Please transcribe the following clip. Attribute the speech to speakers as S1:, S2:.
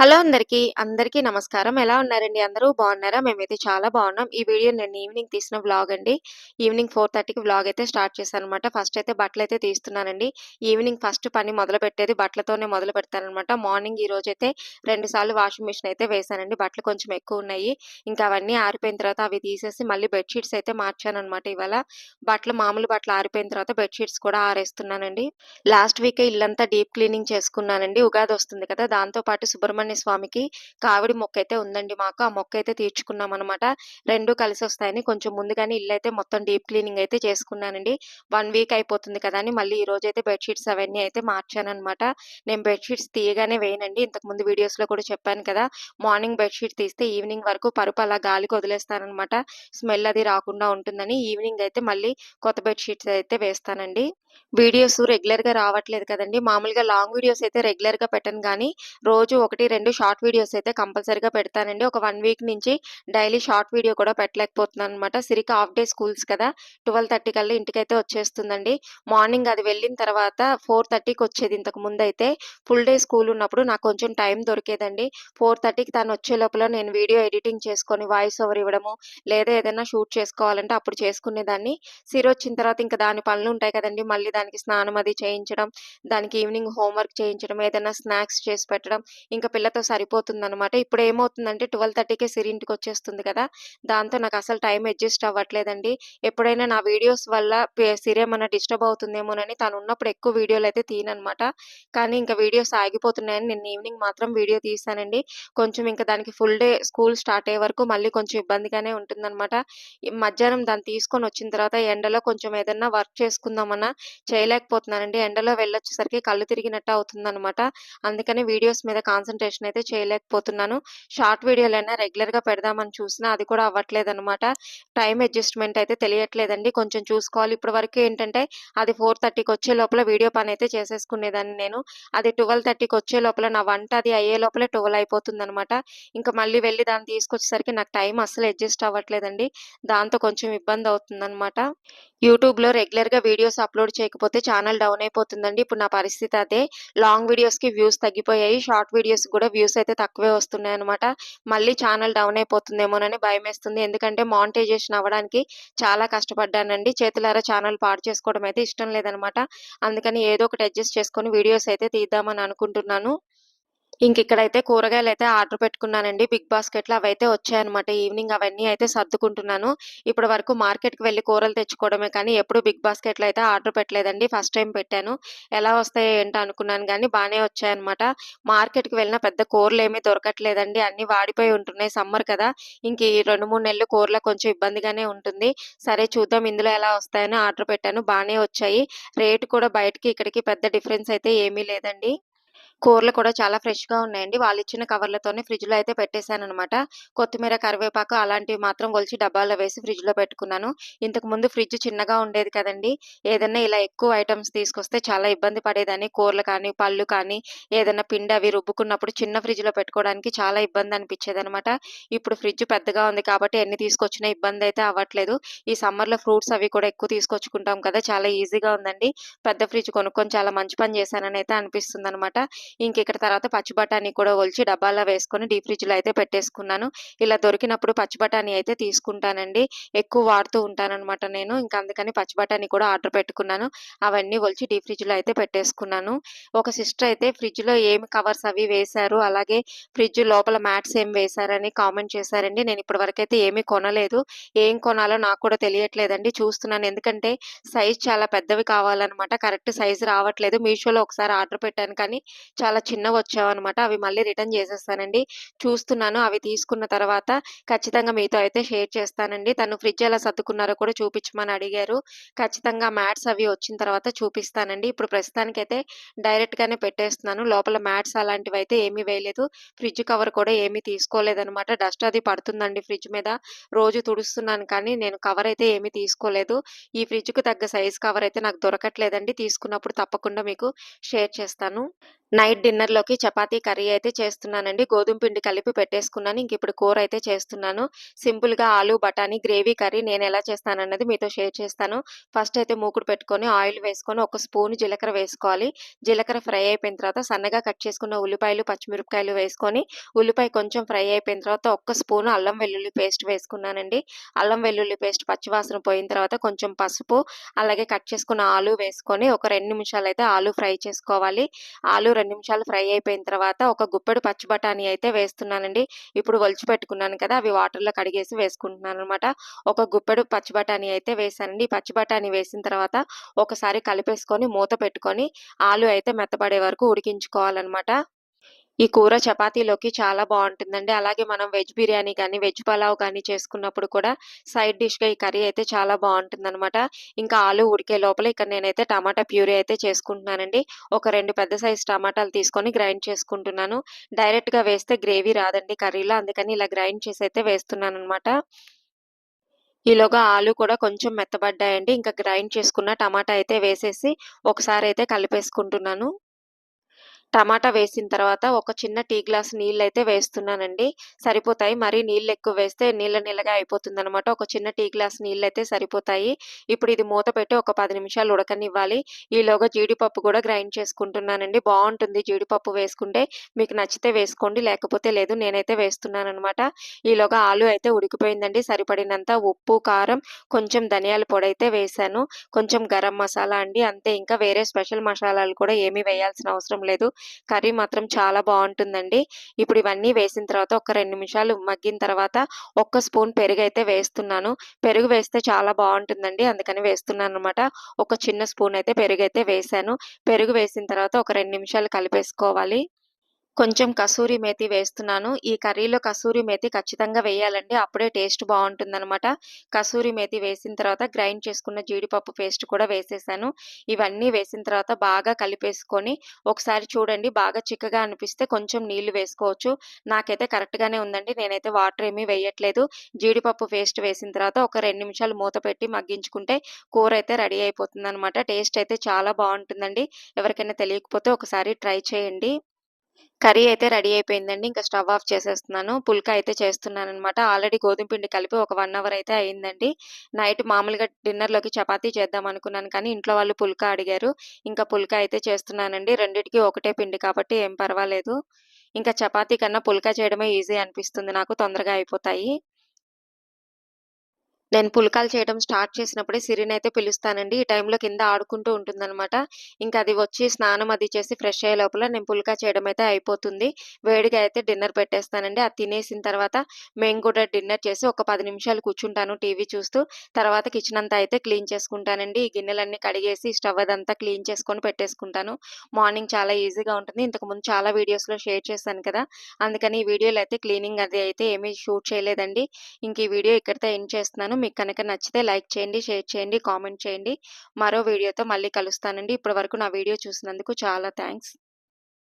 S1: Hello అందరికీ, అందరికీ నమస్కారం. ఎలా ఉన్నారండి అందరూ? బాగున్నారా? మేమైతే చాలా బాగున్నాం. ఈ వీడియో నేను ఈవినింగ్ తీసిన వ్లాగ్ అండి. ఈవినింగ్ 4:30కి వ్లాగ్ అయితే స్టార్ట్ చేశాననమాట. ఫస్ట్ అయితే బట్టలు అయితే తీస్తున్నానండి. ఈవినింగ్ ఫస్ట్ పని మొదలు పెట్టేది బట్టలతోనే మొదలు పెడతానమాట మార్నింగ్ ఈ రోజు అయితే రెండు సార్లు వాషింగ్ మిషన్ అయితే వేశానండి. బట్టలు కొంచెం ఎక్కువ ఉన్నాయి ఇంకా అవన్నీ ఆరిపోయిన తర్వాత అవి తీసేసి మళ్ళీ బెడ్షీట్స్ అయితే మార్చానమాట ఇవాళ. బట్టలు మామూలు బట్టలు ఆరిపోయిన తర్వాత బెడ్ షీట్స్ కూడా ఆరేస్తున్నానండి. లాస్ట్ వీక్ ఇల్లంతా డీప్ క్లీనింగ్ చేసుకున్నానండి. ఉగాది వస్తుంది కదా! దాంతో పాటు సుబ్రహ్మణ్య స్వామికి కావిడి మొక్క అయితే ఉందండి మాకు. ఆ మొక్క అయితే తీర్చుకున్నాం అనమాట రెండు కలిసి వస్తాయని కొంచెం ముందుగానే ఇల్లు అయితే మొత్తం డీప్ క్లీనింగ్ అయితే చేసుకున్నానండి. వన్ వీక్ అయిపోతుంది కదా! అని మళ్ళీ ఈ రోజు బెడ్ షీట్స్ అవన్నీ అయితే మార్చానమాట నేను బెడ్ షీట్స్ తీయగానే వేయనండి. ఇంతకుముందు వీడియోస్‌లో కూడా చెప్పాను కదా! మార్నింగ్ బెడ్ షీట్ తీస్తే ఈవినింగ్ వరకు పరుపు అలా గాలికి వదిలేస్తానమాట స్మెల్ అది రాకుండా ఉంటుందని. ఈవినింగ్ అయితే మళ్ళీ కొత్త బెడ్షీట్స్ అయితే వేస్తానండి. వీడియోస్ రెగ్యులర్‌గా రావట్లేదు కదండి మామూలుగా లాంగ్ వీడియోస్ అయితే రెగ్యులర్‌గా పెట్టను కానీ రోజు ఒకటి రెండు షార్ట్ వీడియోస్ అయితే కంపల్సరీగా పెడతానండి. ఒక వన్ వీక్ నుంచి డైలీ షార్ట్ వీడియో కూడా పెట్టలేకపోతున్నాననమాట. సిరికి హాఫ్ డే స్కూల్స్ కదా! 12:30 కల్లా ఇంటికైతే వచ్చేస్తుందండి. మార్నింగ్ అది వెళ్ళిన తర్వాత 4:30కి వచ్చేది ఇంతకు ముందు అయితే ఫుల్ డే స్కూల్ ఉన్నప్పుడు నాకు కొంచెం టైం దొరికేదండి. 4:30కి తను వచ్చే లోపల నేను వీడియో ఎడిటింగ్ చేసుకొని వాయిస్ ఓవర్ ఇవ్వడము, లేదా ఏదైనా షూట్ చేసుకోవాలంటే అప్పుడు చేసుకునేదాన్ని. సిరొచ్చిన తర్వాత ఇంకా దాని పనులు ఉంటాయి కదండి మళ్ళీ దానికి స్నానం అది చేయించడం, దానికి ఈవినింగ్ హోంవర్క్ చేయించడం, ఏదైనా స్నాక్స్ చేసి పెట్టడం, ఇంకా పిల్ల పిల్లతో సరిపోతుందనమాట. ఇప్పుడేమవుతుందంటే 12:30కే సిరి ఇంటికి వచ్చేస్తుంది కదా! దాంతో నాకు అసలు టైం అడ్జస్ట్ అవ్వట్లేదండి. ఎప్పుడైనా నా వీడియోస్ వల్ల సిరి ఏమైనా డిస్టర్బ్ అవుతుందేమోనని తను ఉన్నప్పుడు ఎక్కువ వీడియోలు అయితే తీయననమాట. కానీ ఇంకా వీడియోస్ ఆగిపోతున్నాయని నిన్న ఈవినింగ్ మాత్రం వీడియో తీశానండి. కొంచెం ఇంకా దానికి ఫుల్ డే స్కూల్ స్టార్ట్ అయ్యే వరకు మళ్ళీ కొంచెం ఇబ్బందిగానే ఉంటుందన్నమాట మధ్యాహ్నం దాన్ని తీసుకొని వచ్చిన తర్వాత ఎండలో కొంచెం ఏదన్నా వర్క్ చేసుకుందామన్నా చేయలేకపోతున్నానండి. ఎండలో వెళ్ళొచ్చేసరికి కళ్ళు తిరిగినట్టు అవుతుందన్నమాట అందుకని వీడియోస్ మీద కాన్సంట్రేషన్ అయితే చేయలేకపోతున్నాను. షార్ట్ వీడియోలైనా రెగ్యులర్‌గా పెడదామని చూసినా అది కూడా అవ్వట్లేదు అనమాట టైం అడ్జస్ట్‌మెంట్ అయితే తెలియట్లేదండి. కొంచెం చూసుకోవాలి. ఇప్పటి వరకు ఏంటంటే అది 4:30కి వచ్చే లోపల వీడియో పని అయితే చేసేసుకునేదాన్ని నేను. అది 12:30కి వచ్చే లోపల నా వంట అది అయ్యే లోపలే 12 అయిపోతుందనమాట. ఇంక మళ్ళీ వెళ్ళి దాన్ని తీసుకొచ్చేసరికి నాకు టైం అస్సలు అడ్జస్ట్ అవ్వట్లేదండి. దాంతో కొంచెం ఇబ్బంది అవుతుంది అనమాట యూట్యూబ్‌లో రెగ్యులర్‌గా వీడియోస్ అప్‌లోడ్ చేయకపోతే ఛానల్ డౌన్ అయిపోతుందండి. ఇప్పుడు నా పరిస్థితి అదే. లాంగ్ వీడియోస్‌కి వ్యూస్ తగ్గిపోయాయి. షార్ట్ వీడియోస్ కూడా వ్యూస్ అయితే తక్కువే వస్తున్నాయి అనమాట మళ్ళీ ఛానల్ డౌన్ అయిపోతుందేమోనని భయం వేస్తుంది ఎందుకంటే మానిటైజేషన్ అవ్వడానికి చాలా కష్టపడ్డానండి. చేతులారా ఛానల్ పాడు చేసుకోవడం అయితే ఇష్టం లేదనమాట. అందుకని ఏదో ఒకటి అడ్జస్ట్ చేసుకొని వీడియోస్ అయితే తీద్దామని అనుకుంటున్నాను. ఇంకిక్కడైతే అయితే ఆర్డర్ పెట్టుకున్నానండి. బిగ్ బాస్కెట్‌లో అవైతే వచ్చాయన్నమాట. ఈవినింగ్ అవన్నీ అయితే సర్దుకుంటున్నాను. ఇప్పటి వరకు మార్కెట్‌కి వెళ్ళి కూరలు తెచ్చుకోవడమే కానీ ఎప్పుడు బిగ్ బాస్కెట్‌లో అయితే ఆర్డర్ పెట్టలేదండి. ఫస్ట్ టైం పెట్టాను. ఎలా వస్తాయో ఏంటో అనుకున్నాను కానీ బానే వచ్చాయన్నమాట. మార్కెట్‌కి వెళ్ళినా పెద్ద కూరలు ఏమీ దొరకట్లేదండి. అన్నీ వాడిపోయి ఉంటున్నాయి. సమ్మర్ కదా! ఇంక ఈ 2, 3 నెలలు కూరలు కొంచెం ఇబ్బందిగానే ఉంటుంది. సరే చూద్దాం ఇందులో ఎలా వస్తాయని ఆర్డర్ పెట్టాను. బానే వచ్చాయి. రేట్ కూడా బయటకి ఇక్కడికి పెద్ద డిఫరెన్స్ అయితే ఏమీ లేదండి. కూరలు కూడా చాలా ఫ్రెష్‌గా ఉన్నాయండి. వాళ్ళు ఇచ్చిన కవర్‌లతోనే ఫ్రిడ్జ్‌లో అయితే పెట్టేశానమాట కొత్తిమీర, కరివేపాకు అలాంటివి మాత్రం ఒలిచి డబ్బాలో వేసి ఫ్రిడ్జ్‌లో పెట్టుకున్నాను. ఇంతకుముందు ఫ్రిడ్జ్ చిన్నగా ఉండేది కదండి ఏదన్నా ఇలా ఎక్కువ ఐటమ్స్ తీసుకొస్తే చాలా ఇబ్బంది పడేదని కూరలు కానీ, పళ్ళు కానీ, ఏదన్నా పిండి అవి రుబ్బుకున్నప్పుడు చిన్న ఫ్రిడ్జ్‌లో పెట్టుకోవడానికి చాలా ఇబ్బంది అనిపించేది అనమాట ఇప్పుడు ఫ్రిడ్జ్ పెద్దగా ఉంది కాబట్టి ఎన్ని తీసుకొచ్చినా ఇబ్బంది అయితే అవ్వట్లేదు. ఈ సమ్మర్‌లో ఫ్రూట్స్ అవి కూడా ఎక్కువ తీసుకొచ్చుకుంటాం కదా! చాలా ఈజీగా ఉందండి. పెద్ద ఫ్రిడ్జ్ కొనుక్కొని చాలా మంచి పని చేశానని అయితే అనిపిస్తుంది అనమాట అనిపిస్తుందనమాట. ఇంకిక్కడ తర్వాత పచ్చి బఠానీ కూడా ఒలిచి డబ్బాలో వేసుకొని డీప్ ఫ్రిడ్జ్‌లో అయితే పెట్టేసుకున్నాను. ఇలా దొరికినప్పుడు పచ్చి బఠానీ అయితే తీసుకుంటానండి. ఎక్కువ వాడుతూ ఉంటానన్నమాట నేను. ఇంకా అందుకని పచ్చి బఠానీ కూడా ఆర్డర్ పెట్టుకున్నాను. అవన్నీ ఒలిచి డీప్ ఫ్రిడ్జ్‌లో అయితే పెట్టేసుకున్నాను. ఒక సిస్టర్ అయితే ఫ్రిడ్జ్‌లో ఏమి కవర్స్ అవి వేశారు, అలాగే ఫ్రిడ్జ్ లోపల మ్యాట్స్ ఏం వేశారని కామెంట్ చేశారండి. నేను ఇప్పటి వరకైతే ఏమీ కొనలేదు. ఏం కొనాలో నాకు కూడా తెలియట్లేదండి. చూస్తున్నాను. ఎందుకంటే సైజ్ చాలా పెద్దవి కావాలన్నమాట కరెక్ట్ సైజ్ రావట్లేదు. మీషోలో ఒకసారి ఆర్డర్ పెట్టాను కానీ చాలా చిన్నవొచ్చావనమాట. అవి మళ్ళీ రిటర్న్ చేసేస్తానండి చూస్తున్నాను. అవి తీసుకున్న తర్వాత ఖచ్చితంగా మీతో అయితే షేర్ చేస్తానండి. తను ఫ్రిడ్జ్ ఎలా సర్దుకున్నారో కూడా చూపించమని అడిగారు. ఖచ్చితంగా మ్యాట్స్ అవి వచ్చిన తర్వాత చూపిస్తానండి. ఇప్పుడు ప్రస్తుతానికైతే డైరెక్ట్‌గానే పెట్టేస్తున్నాను. లోపల మ్యాట్స్ అలాంటివి అయితే ఏమీ వేయలేదు. ఫ్రిడ్జ్ కవర్ కూడా ఏమీ తీసుకోలేదనమాట. డస్ట్ అది పడుతుందండి ఫ్రిడ్జ్ మీద. రోజు తుడుస్తున్నాను కానీ నేను కవర్ అయితే ఏమీ తీసుకోలేదు. ఈ ఫ్రిడ్జ్కు తగ్గ సైజ్ కవర్ అయితే నాకు దొరకట్లేదండి. తీసుకున్నప్పుడు తప్పకుండా మీకు షేర్ చేస్తాను. నైట్ డిన్నర్‌లోకి చపాతీ కర్రీ అయితే చేస్తున్నానండి. గోధుమ పిండి కలిపి పెట్టేసుకున్నాను. ఇంక ఇప్పుడు కూర అయితే చేస్తున్నాను. సింపుల్‌గా ఆలు, బఠానీ గ్రేవీ కర్రీ నేను ఎలా చేస్తానన్నది మీతో షేర్ చేస్తాను. ఫస్ట్ అయితే మూకుడు పెట్టుకొని ఆయిల్ వేసుకొని ఒక స్పూన్ జీలకర్ర వేసుకోవాలి. జీలకర్ర ఫ్రై అయిపోయిన తర్వాత సన్నగా కట్ చేసుకున్న ఉల్లిపాయలు, పచ్చిమిరపకాయలు వేసుకొని ఉల్లిపాయ కొంచెం ఫ్రై అయిపోయిన తర్వాత ఒక్క స్పూన్ అల్లం వెల్లుల్లి పేస్ట్ వేసుకున్నానండి. అల్లం వెల్లుల్లి పేస్ట్ పచ్చివాసన పోయిన తర్వాత కొంచెం పసుపు, అలాగే కట్ చేసుకున్న ఆలు వేసుకొని ఒక రెండు నిమిషాలు అయితే ఆలు ఫ్రై చేసుకోవాలి. ఆలు రెండు నిమిషాలు ఫ్రై అయిపోయిన తర్వాత ఒక గుప్పెడు పచ్చి బఠానీ అయితే వేస్తున్నానండి. ఇప్పుడు ఒలిచి పెట్టుకున్నాను కదా! అవి వాటర్‌లో కడిగేసి వేసుకుంటున్నాను అనమాట ఒక గుప్పెడు పచ్చి బఠానీ అయితే వేసానండి పచ్చి బఠానీ వేసిన తర్వాత ఒకసారి కలిపేసుకొని మూత పెట్టుకొని ఆలు అయితే మెత్తబడే వరకు ఉడికించుకోవాలన్నమాట ఈ కూర చపాతీలోకి చాలా బాగుంటుందండి అలాగే మనం వెజ్ బిర్యానీ కానీ వెజ్ పలావ్ కానీ చేసుకున్నప్పుడు కూడా సైడ్ డిష్‌గా ఈ కర్రీ అయితే చాలా బాగుంటుందన్నమాట ఇంకా ఆలు ఉడికే లోపల ఇక్కడ నేనైతే టమాటా ప్యూరీ అయితే చేసుకుంటున్నానండి. ఒక రెండు పెద్ద సైజు టమాటాలు తీసుకొని గ్రైండ్ చేసుకుంటున్నాను. డైరెక్ట్‌గా వేస్తే గ్రేవీ రాదండి కర్రీలో. అందుకని ఇలా గ్రైండ్ చేసి అయితే వేస్తున్నాను అనమాట ఈలోగా ఆలు కూడా కొంచెం మెత్తబడ్డాయండి. ఇంకా గ్రైండ్ చేసుకున్న టమాటా అయితే వేసేసి ఒకసారి అయితే కలిపేసుకుంటున్నాను. టమాటా వేసిన తర్వాత ఒక చిన్న టీ గ్లాస్ నీళ్ళైతే వేస్తున్నానండి. సరిపోతాయి. మరీ నీళ్ళెక్కువ వేస్తే నీళ్ళ నీళ్ళగా అయిపోతుందనమాట. ఒక చిన్న టీ గ్లాస్ నీళ్ళైతే సరిపోతాయి. ఇప్పుడు ఇది మూత పెట్టి ఒక పది నిమిషాలు ఉడకనివ్వాలి. ఈలోగా జీడిపప్పు కూడా గ్రైండ్ చేసుకుంటున్నానండి. బాగుంటుంది జీడిపప్పు వేసుకుంటే. మీకు నచ్చితే వేసుకోండి. లేకపోతే లేదు. నేనైతే వేస్తున్నాననమాట. ఈలోగా ఆలు అయితే ఉడికిపోయిందండి. సరిపడినంత ఉప్పు, కారం, కొంచెం ధనియాల పొడి అయితే వేశాను. కొంచెం గరం మసాలా అండి. అంతే ఇంకా వేరే స్పెషల్ మసాలాలు కూడా ఏమీ వేయాల్సిన అవసరం లేదు. కర్రీ మాత్రం చాలా బాగుంటుందండి ఇప్పుడు ఇవన్నీ వేసిన తర్వాత ఒక రెండు నిమిషాలు మగ్గిన తర్వాత ఒక్క స్పూన్ పెరుగైతే వేస్తున్నాను. పెరుగు వేస్తే చాలా బాగుంటుందండి అందుకని వేస్తున్నాను అనమాట ఒక చిన్న స్పూన్ అయితే పెరుగు అయితే వేశాను. పెరుగు వేసిన తర్వాత ఒక రెండు నిమిషాలు కలిపేసుకోవాలి. కొంచెం కసూరి మేతి వేస్తున్నాను. ఈ కర్రీలో కసూరి మేతి ఖచ్చితంగా వేయాలండి. అప్పుడే టేస్ట్ బావుంటుందనమాట. కసూరి మేతి వేసిన తర్వాత గ్రైండ్ చేసుకున్న జీడిపప్పు పేస్ట్ కూడా వేసేసాను ఇవన్నీ వేసిన తర్వాత బాగా కలిపేసుకొని ఒకసారి చూడండి బాగా చిక్కగా అనిపిస్తే కొంచెం నీళ్ళు వేసుకోవచ్చు. నాకైతే కరెక్ట్‌గానే ఉందండి. నేనైతే వాటర్ ఏమీ వేయట్లేదు. జీడిపప్పు పేస్ట్ వేసిన తర్వాత ఒక రెండు నిమిషాలు మూత పెట్టి మగ్గించుకుంటే కూర అయితే రెడీ అయిపోతుందనమాట. టేస్ట్ అయితే చాలా బాగుంటుందండి ఎవరికైనా తెలియకపోతే ఒకసారి ట్రై చేయండి. కర్రీ అయితే రెడీ అయిపోయిందండి. ఇంకా స్టవ్ ఆఫ్ చేసేస్తున్నాను. పుల్కా అయితే చేస్తున్నాను అనమాట ఆల్రెడీ గోధుమ పిండి కలిపి ఒక వన్ అవర్ అయితే అయిందండి. నైట్ మామూలుగా డిన్నర్‌లోకి చపాతీ చేద్దాం అనుకున్నాను కానీ ఇంట్లో వాళ్ళు పుల్కా అడిగారు. ఇంకా పుల్కా అయితే చేస్తున్నానండి. రెండిటికి ఒకటే పిండి కాబట్టి ఏం పర్వాలేదు. ఇంకా చపాతీ కన్నా పుల్కా చేయడమే ఈజీ అనిపిస్తుంది నాకు. తొందరగా అయిపోతాయి. నేను పుల్కాలు చేయడం స్టార్ట్ చేసినప్పుడే సిరినైతే పిలుస్తానండి. ఈ టైంలో కింద ఆడుకుంటూ ఉంటుందన్నమాట ఇంకా అది వచ్చి స్నానం అది చేసి ఫ్రెష్ అయ్యే లోపల నేను పుల్కా చేయడం అయితే అయిపోతుంది. వేడిగా అయితే డిన్నర్ పెట్టేస్తానండి. అది తినేసిన తర్వాత మేము కూడా డిన్నర్ చేసి ఒక పది నిమిషాలు కూర్చుంటాను టీవీ చూస్తూ. తర్వాత కిచెన్ అంతా అయితే క్లీన్ చేసుకుంటానండి. ఈ గిన్నెలన్నీ కడిగేసి స్టవ్ అదంతా క్లీన్ చేసుకొని పెట్టేసుకుంటాను. మార్నింగ్ చాలా ఈజీగా ఉంటుంది. ఇంతకుముందు చాలా వీడియోస్‌లో షేర్ చేశాను కదా! అందుకని ఈ వీడియోలో అయితే క్లీనింగ్ అది అయితే ఏమీ షూట్ చేయలేదండి. ఇంక ఈ వీడియో ఇక్కడితో ఎండ్ చేస్తున్నాను. మీకు కనుక నచ్చితే లైక్ చేయండి, షేర్ చేయండి, కామెంట్ చేయండి. మరో వీడియోతో మళ్ళీ కలుస్తానండి. ఇప్పటి వరకు నా వీడియో చూసినందుకు చాలా థ్యాంక్స్